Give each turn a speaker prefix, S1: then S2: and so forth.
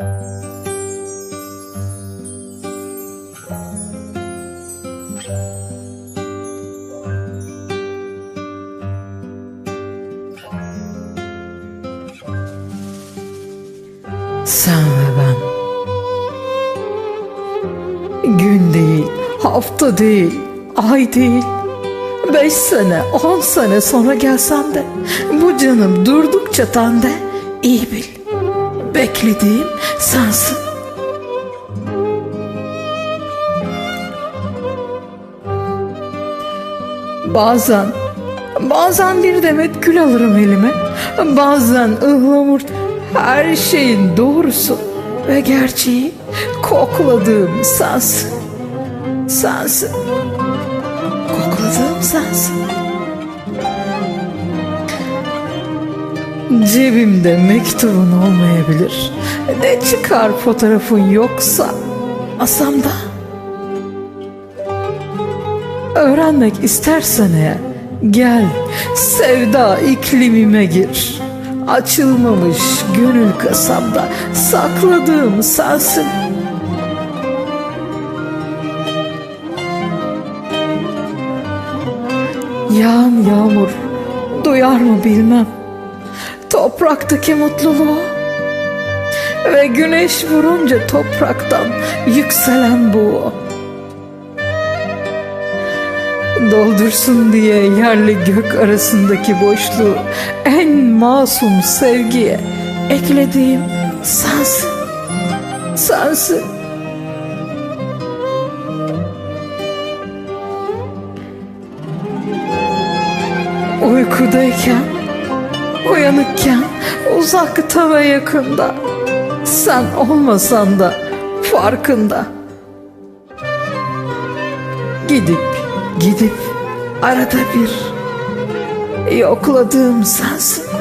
S1: Sen ben. Gün değil, hafta değil, ay değil. Beş sene, on sene sonra gelsen de bu canım durdukça tende iyi bil. Beklediğim sensin. Bazen, bazen bir demet gül alırım elime. Bazen ıhlamur her şeyin doğrusu ve gerçeği kokladığım sensin. Sensin. Kokladığım sensin. Cebimde mektubun olmayabilir. Ne çıkar fotoğrafın yoksa masamda. Öğrenmek istersen eğer gel sevda iklimime gir. Açılmamış gönül kasamda sakladığım sensin. Yağan yağmur duyar mı bilmem. Topraktaki mutluluğu ve güneş vurunca topraktan yükselen bu. Doldursun diye yerle gök arasındaki boşluğu en masum sevgiye eklediğim sensin. Sensin. Uykudayken, uyanıkken, uzakta ve yakında. Sen olmasan da farkında. Gidip gidip arada bir yokladığım sensin.